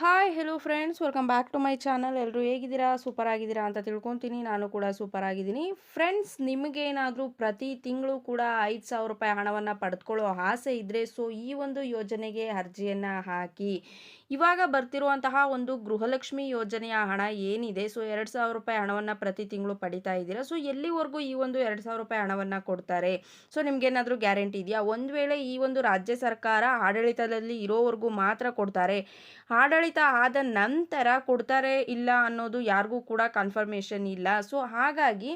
Hi hello friends welcome back to my channel ಎಲ್ಲರೂ ಹೇಗಿದ್ದೀರಾ? Super ಆಗಿದ್ದೀರಾ ಅಂತ ತಿಳ್ಕೊತೀನಿ. ನಾನು ಕೂಡ ಸೂಪರ್ ಆಗಿದ್ದೀನಿ. ಫ್ರೆಂಡ್ಸ್ ನಿಮಗೇನಾದರೂ ಪ್ರತಿ ತಿಂಗಳು ಕೂಡ ಐದು ಸಾವಿರ ರೂಪಾಯಿ ಹಣವನ್ನು ಪಡೆದುಕೊಳ್ಳೋ ಆಸೆ ಇದ್ದರೆ ಸೊ ಈ ಒಂದು ಯೋಜನೆಗೆ ಅರ್ಜಿಯನ್ನು ಹಾಕಿ. ಇವಾಗ ಬರ್ತಿರುವಂತಹ ಒಂದು ಗೃಹಲಕ್ಷ್ಮಿ ಯೋಜನೆಯ ಹಣ ಏನಿದೆ? ಸೊ ಎರಡು ಸಾವಿರ ರೂಪಾಯಿ ಹಣವನ್ನು ಪ್ರತಿ ತಿಂಗಳು ಪಡಿತಾ ಇದ್ದೀರಾ? ಸೊ ಎಲ್ಲಿವರೆಗೂ ಈ ಒಂದು ಎರಡು ಸಾವಿರ ರೂಪಾಯಿ ಹಣವನ್ನು ಕೊಡ್ತಾರೆ? ಸೊ ನಿಮ್ಗೇನಾದರೂ ಗ್ಯಾರಂಟಿ ಇದೆಯಾ? ಒಂದು ವೇಳೆ ಈ ಒಂದು ರಾಜ್ಯ ಸರ್ಕಾರ ಆಡಳಿತದಲ್ಲಿ ಇರೋವರೆಗೂ ಮಾತ್ರ ಕೊಡ್ತಾರೆ, ಆಡಳಿತ ಆದ ನಂತರ ಕೊಡ್ತಾರೆ ಇಲ್ಲ ಅನ್ನೋದು ಯಾರಿಗೂ ಕೂಡ ಕನ್ಫರ್ಮೇಷನ್ ಇಲ್ಲ. ಸೊ ಹಾಗಾಗಿ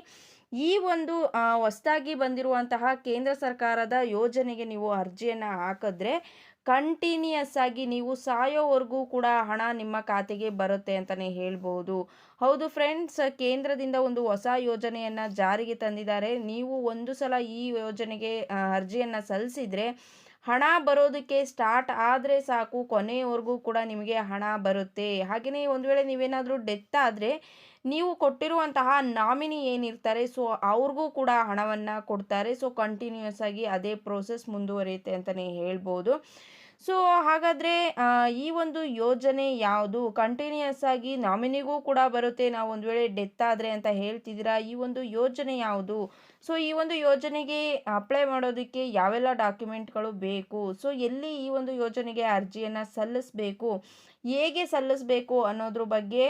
ಈ ಒಂದು ಹೊಸದಾಗಿ ಬಂದಿರುವಂತಹ ಕೇಂದ್ರ ಸರ್ಕಾರದ ಯೋಜನೆಗೆ ನೀವು ಅರ್ಜಿಯನ್ನು ಹಾಕಿದ್ರೆ ಕಂಟಿನ್ಯೂಯಸ್ ಆಗಿ ನೀವು ಸಾಯೋವರೆಗೂ ಕೂಡ ಹಣ ನಿಮ್ಮ ಖಾತೆಗೆ ಬರುತ್ತೆ ಅಂತಲೇ ಹೇಳ್ಬೋದು. ಹೌದು ಫ್ರೆಂಡ್ಸ್, ಕೇಂದ್ರದಿಂದ ಒಂದು ಹೊಸ ಯೋಜನೆಯನ್ನು ಜಾರಿಗೆ ತಂದಿದ್ದಾರೆ. ನೀವು ಒಂದು ಸಲ ಈ ಯೋಜನೆಗೆ ಅರ್ಜಿಯನ್ನು ಸಲ್ಲಿಸಿದರೆ ಹಣ ಬರೋದಕ್ಕೆ ಸ್ಟಾರ್ಟ್ ಆದರೆ ಸಾಕು ಕೊನೆಯವರೆಗೂ ಕೂಡ ನಿಮಗೆ ಹಣ ಬರುತ್ತೆ. ಹಾಗೆಯೇ ಒಂದು ವೇಳೆ ನೀವೇನಾದರೂ ಡೆತ್ ಆದರೆ ನೀವು ಕೊಟ್ಟಿರುವಂತಹ ನಾಮಿನಿ ಏನಿರ್ತಾರೆ ಸೊ ಅವ್ರಿಗೂ ಕೂಡ ಹಣವನ್ನು ಕೊಡ್ತಾರೆ. ಸೊ ಕಂಟಿನ್ಯೂಸ್ ಆಗಿ ಅದೇ ಪ್ರೋಸೆಸ್ ಮುಂದುವರಿಯುತ್ತೆ ಅಂತಲೇ ಹೇಳ್ಬೋದು. ಸೊ ಹಾಗಾದರೆ ಈ ಒಂದು ಯೋಜನೆ ಯಾವುದು? ಕಂಟಿನ್ಯೂಸ್ ಆಗಿ ನಾಮಿನಿಗೂ ಕೂಡ ಬರುತ್ತೆ. ನಾವು ಒಂದು ವೇಳೆ ಡೆತ್ ಆದರೆ ಅಂತ ಹೇಳ್ತಿದ್ದೀರಾ? ಈ ಒಂದು ಯೋಜನೆ ಯಾವುದು? ಸೊ ಈ ಒಂದು ಯೋಜನೆಗೆ ಅಪ್ಲೈ ಮಾಡೋದಕ್ಕೆ ಯಾವೆಲ್ಲ ಡಾಕ್ಯುಮೆಂಟ್ಗಳು ಬೇಕು? ಸೊ ಎಲ್ಲಿ ಈ ಒಂದು ಯೋಜನೆಗೆ ಅರ್ಜಿಯನ್ನು ಸಲ್ಲಿಸಬೇಕು? ಹೇಗೆ ಸಲ್ಲಿಸಬೇಕು ಅನ್ನೋದ್ರ ಬಗ್ಗೆ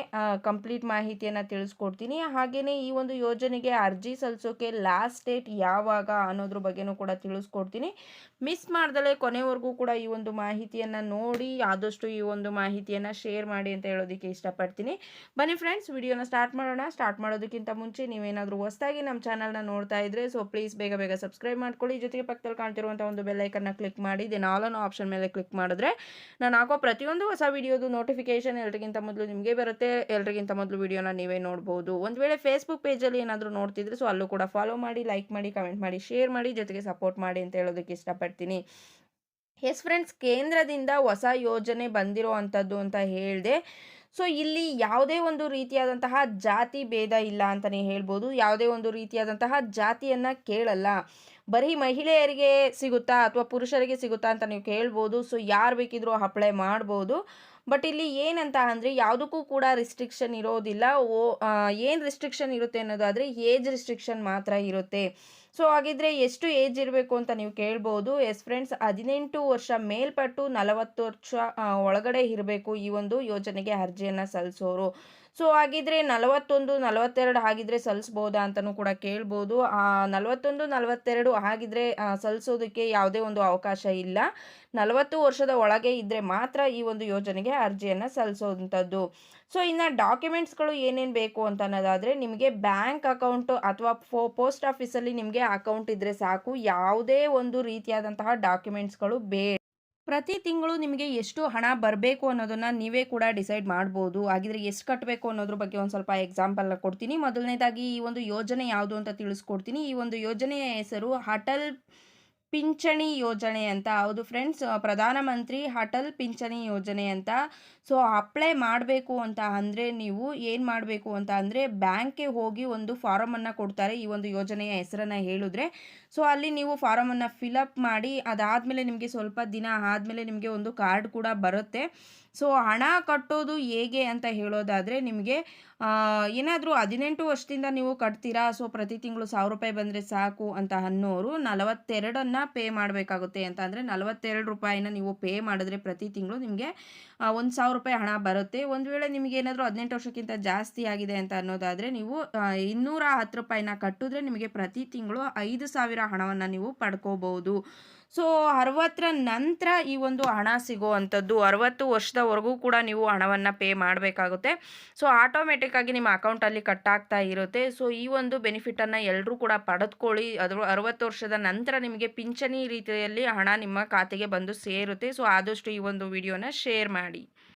ಕಂಪ್ಲೀಟ್ ಮಾಹಿತಿಯನ್ನು ತಿಳಿಸ್ಕೊಡ್ತೀನಿ. ಹಾಗೆಯೇ ಈ ಒಂದು ಯೋಜನೆಗೆ ಅರ್ಜಿ ಸಲ್ಲಿಸೋಕೆ ಲಾಸ್ಟ್ ಡೇಟ್ ಯಾವಾಗ ಅನ್ನೋದ್ರ ಬಗ್ಗೆನೂ ಕೂಡ ತಿಳಿಸ್ಕೊಡ್ತೀನಿ. ಮಿಸ್ ಮಾಡ್ದಲೇ ಕೊನೆವರೆಗೂ ಕೂಡ ಈ ಒಂದು ಮಾಹಿತಿಯನ್ನು ನೋಡಿ, ಆದಷ್ಟು ಈ ಒಂದು ಮಾಹಿತಿಯನ್ನು ಶೇರ್ ಮಾಡಿ ಅಂತ ಹೇಳೋದಕ್ಕೆ ಇಷ್ಟಪಡ್ತೀನಿ. ಬನ್ನಿ ಫ್ರೆಂಡ್ಸ್ ವಿಡಿಯೋನ ಸ್ಟಾರ್ಟ್ ಮಾಡೋಣ. ಸ್ಟಾರ್ಟ್ ಮಾಡೋದಕ್ಕಿಂತ ಮುಂಚೆ ನೀವೇನಾದರೂ ಹೊಸದಾಗಿ ನಮ್ಮ ಚಾನಲ್ನ ನೋಡ್ತಾ ಇದ್ರೆ ಸೊ ಪ್ಲೀಸ್ ಬೇಗ ಬೇಗ ಸಬ್ಸ್ಕ್ರೈಬ್ ಮಾಡ್ಕೊಳ್ಳಿ. ಜೊತೆಗೆ ಪಕ್ಕದಲ್ಲಿ ಕಾಣ್ತಿರುವಂಥ ಒಂದು ಬೆಲ್ಲೈಕನ್ನ ಕ್ಲಿಕ್ ಮಾಡಿ ದೆನ್ ಆಲ್ ಆಪ್ಷನ್ ಮೇಲೆ ಕ್ಲಿಕ್ ಮಾಡಿದ್ರೆ ನಾನು ಹಾಕೋ ಪ್ರತಿಯೊಂದು ಹೊಸ ವಿಡಿಯೋದು ನೋಟಿಫಿಕೇಶನ್ ಎಲ್ರಿಗಿಂತ ಮೊದಲು ನಿಮಗೆ ಬರುತ್ತೆ. ಎಲ್ರಿಗಿಂತ ಮೊದಲು ವಿಡಿಯೋನ ನೀವೇ ನೋಡ್ಬೋದು. ಒಂದು ವೇಳೆ ಫೇಸ್ಬುಕ್ ಪೇಜಲ್ಲಿ ಏನಾದರೂ ನೋಡ್ತಿದ್ರೆ ಸೊ ಅಲ್ಲೂ ಕೂಡ ಫಾಲೋ ಮಾಡಿ ಲೈಕ್ ಮಾಡಿ ಕಮೆಂಟ್ ಮಾಡಿ ಶೇರ್ ಮಾಡಿ, ಜೊತೆಗೆ ಸಪೋರ್ಟ್ ಮಾಡಿ ಅಂತ ಹೇಳೋದಕ್ಕೆ ಇಷ್ಟಪಡ್ತೀನಿ. ಎಸ್ ಫ್ರೆಂಡ್ಸ್ ಕೇಂದ್ರದಿಂದ ಹೊಸ ಯೋಜನೆ ಬಂದಿರೋ ಅಂಥದ್ದು ಅಂತ ಹೇಳಿದೆ. ಸೊ ಇಲ್ಲಿ ಯಾವುದೇ ಒಂದು ರೀತಿಯಾದಂತಹ ಜಾತಿ ಭೇದ ಇಲ್ಲ ಅಂತಲೇ ಹೇಳ್ಬೋದು. ಯಾವುದೇ ಒಂದು ರೀತಿಯಾದಂತಹ ಜಾತಿಯನ್ನು ಕೇಳಲ್ಲ. ಬರೀ ಮಹಿಳೆಯರಿಗೆ ಸಿಗುತ್ತಾ ಅಥವಾ ಪುರುಷರಿಗೆ ಸಿಗುತ್ತಾ ಅಂತ ನೀವು ಕೇಳ್ಬೋದು. ಸೊ ಯಾರು ಬೇಕಿದ್ರೂ ಅಪ್ಲೈ ಮಾಡ್ಬೋದು. ಬಟ್ ಇಲ್ಲಿ ಏನಂತ ಅಂದರೆ ಯಾವುದಕ್ಕೂ ಕೂಡ ರಿಸ್ಟ್ರಿಕ್ಷನ್ ಇರೋದಿಲ್ಲ. ಓ ಏನು ರಿಸ್ಟ್ರಿಕ್ಷನ್ ಇರುತ್ತೆ ಅನ್ನೋದಾದರೆ ಏಜ್ ರಿಸ್ಟ್ರಿಕ್ಷನ್ ಮಾತ್ರ ಇರುತ್ತೆ. ಸೊ ಹಾಗಿದ್ರೆ ಎಷ್ಟು ಏಜ್ ಇರಬೇಕು ಅಂತ ನೀವು ಕೇಳ್ಬೋದು. ಎಸ್ ಫ್ರೆಂಡ್ಸ್ ಹದಿನೆಂಟು ವರ್ಷ ಮೇಲ್ಪಟ್ಟು ನಲವತ್ತು ವರ್ಷ ಒಳಗಡೆ ಇರಬೇಕು ಈ ಒಂದು ಯೋಜನೆಗೆ ಅರ್ಜಿಯನ್ನು ಸಲ್ಲಿಸೋರು ಸೊ, ಹಾಗಿದ್ರೆ ನಲವತ್ತೊಂದು, ನಲವತ್ತೆರಡು ಹಾಗಿದ್ರೆ ಸಲ್ಲಿಸ್ಬೋದಾ ಅಂತಲೂ ಕೂಡ ಕೇಳ್ಬೋದು. ನಲವತ್ತೊಂದು, ನಲವತ್ತೆರಡು ಹಾಗಿದ್ರೆ ಸಲ್ಲಿಸೋದಕ್ಕೆ ಯಾವುದೇ ಒಂದು ಅವಕಾಶ ಇಲ್ಲ. ನಲವತ್ತು ವರ್ಷದ ಒಳಗೆ ಇದ್ದರೆ ಮಾತ್ರ ಈ ಒಂದು ಯೋಜನೆಗೆ ಅರ್ಜಿಯನ್ನು ಸಲ್ಲಿಸೋವಂಥದ್ದು ಸೊ, ಇನ್ನು ಡಾಕ್ಯುಮೆಂಟ್ಸ್ಗಳು ಏನೇನು ಬೇಕು ಅಂತ ಅನ್ನೋದಾದರೆ ನಿಮಗೆ ಬ್ಯಾಂಕ್ ಅಕೌಂಟು ಅಥವಾ ಫೋ, ಪೋಸ್ಟ್ ಆಫೀಸಲ್ಲಿ ನಿಮಗೆ ಅಕೌಂಟ್ ಇದ್ದರೆ ಸಾಕು. ಯಾವುದೇ ಒಂದು ರೀತಿಯಾದಂತಹ ಡಾಕ್ಯುಮೆಂಟ್ಸ್ಗಳು ಬೇಡ ಪ್ರತಿ ತಿಂಗಳು ನಿಮಗೆ ಎಷ್ಟು ಹಣ ಬರಬೇಕು ಅನ್ನೋದನ್ನು ನೀವೇ ಕೂಡ ಡಿಸೈಡ್ ಮಾಡ್ಬೋದು. ಹಾಗಿದ್ರೆ ಎಷ್ಟು ಕಟ್ಟಬೇಕು ಅನ್ನೋದ್ರ ಬಗ್ಗೆ ಒಂದು ಸ್ವಲ್ಪ ಎಕ್ಸಾಂಪಲ್ನ ಕೊಡ್ತೀನಿ. ಮೊದಲನೇದಾಗಿ ಈ ಒಂದು ಯೋಜನೆ ಯಾವುದು ಅಂತ ತಿಳಿಸ್ಕೊಡ್ತೀನಿ. ಈ ಒಂದು ಯೋಜನೆಯ ಹೆಸರು ಅಟಲ್ ಪಿಂಚಣಿ ಯೋಜನೆ ಅಂತ. ಹೌದು ಫ್ರೆಂಡ್ಸ್ ಪ್ರಧಾನಮಂತ್ರಿ ಅಟಲ್ ಪಿಂಚಣಿ ಯೋಜನೆ ಅಂತ. ಸೊ ಅಪ್ಲೈ ಮಾಡಬೇಕು ಅಂತ ಅಂದರೆ ನೀವು ಏನು ಮಾಡಬೇಕು ಅಂತ ಅಂದರೆ ಬ್ಯಾಂಕ್ಗೆ ಹೋಗಿ ಒಂದು ಫಾರಮನ್ನು ಕೊಡ್ತಾರೆ ಈ ಒಂದು ಯೋಜನೆಯ ಹೆಸರನ್ನು ಹೇಳಿದ್ರೆ. ಸೊ ಅಲ್ಲಿ ನೀವು ಫಾರಮನ್ನು ಫಿಲಪ್ ಮಾಡಿ ಅದಾದಮೇಲೆ ನಿಮಗೆ ಸ್ವಲ್ಪ ದಿನ ಆದಮೇಲೆ ನಿಮಗೆ ಒಂದು ಕಾರ್ಡ್ ಕೂಡ ಬರುತ್ತೆ. ಸೊ ಹಣ ಕಟ್ಟೋದು ಹೇಗೆ ಅಂತ ಹೇಳೋದಾದರೆ ನಿಮಗೆ ಏನಾದರೂ ಹದಿನೆಂಟು ವರ್ಷದಿಂದ ನೀವು ಕಟ್ತೀರಾ? ಸೊ ಪ್ರತಿ ತಿಂಗಳು ಸಾವಿರ ರೂಪಾಯಿ ಬಂದರೆ ಸಾಕು ಅಂತ ಅನ್ನೋರು ನಲವತ್ತೆರಡನ್ನು ಪೇ ಮಾಡಬೇಕಾಗುತ್ತೆ ಅಂತ ಅಂದರೆ ನಲವತ್ತೆರಡು ರೂಪಾಯಿನ ನೀವು ಪೇ ಮಾಡಿದ್ರೆ ಪ್ರತಿ ತಿಂಗಳು ನಿಮಗೆ ಒಂದು ಸಾವಿರ ರೂಪಾಯಿ ಹಣ ಬರುತ್ತೆ. ಒಂದು ವೇಳೆ ನಿಮಗೆ ಏನಾದರೂ ಹದಿನೆಂಟು ವರ್ಷಕ್ಕಿಂತ ಜಾಸ್ತಿ ಆಗಿದೆ ಅಂತ ಅನ್ನೋದಾದರೆ ನೀವು ಇನ್ನೂರ ಹತ್ತು ರೂಪಾಯಿನ ಕಟ್ಟಿದ್ರೆ ನಿಮಗೆ ಪ್ರತಿ ತಿಂಗಳು ಐದು ಸಾವಿರ ಹಣವನ್ನು ನೀವು ಪಡ್ಕೋಬಹುದು. ಸೊ, ಅರವತ್ತರ ನಂತರ ಈ ಒಂದು ಹಣ ಸಿಗುವಂಥದ್ದು, ಅರವತ್ತು ವರ್ಷದವರೆಗೂ ಕೂಡ ನೀವು ಹಣವನ್ನು ಪೇ ಮಾಡಬೇಕಾಗುತ್ತೆ. ಸೊ ಆಟೋಮೆಟಿಕ್ಕಾಗಿ ನಿಮ್ಮ ಅಕೌಂಟಲ್ಲಿ ಕಟ್ಟಾಗ್ತಾ ಇರುತ್ತೆ. ಸೊ, ಈ ಒಂದು ಬೆನಿಫಿಟನ್ನು ಎಲ್ಲರೂ ಕೂಡ ಪಡೆದುಕೊಳ್ಳಿ. ಅದ್ರ ಅರವತ್ತು ವರ್ಷದ ನಂತರ ನಿಮಗೆ ಪಿಂಚಣಿ ರೀತಿಯಲ್ಲಿ ಹಣ ನಿಮ್ಮ ಖಾತೆಗೆ ಬಂದು ಸೇರುತ್ತೆ. ಸೊ, ಆದಷ್ಟು ಈ ಒಂದು ವಿಡಿಯೋನ ಶೇರ್ ಮಾಡಿ.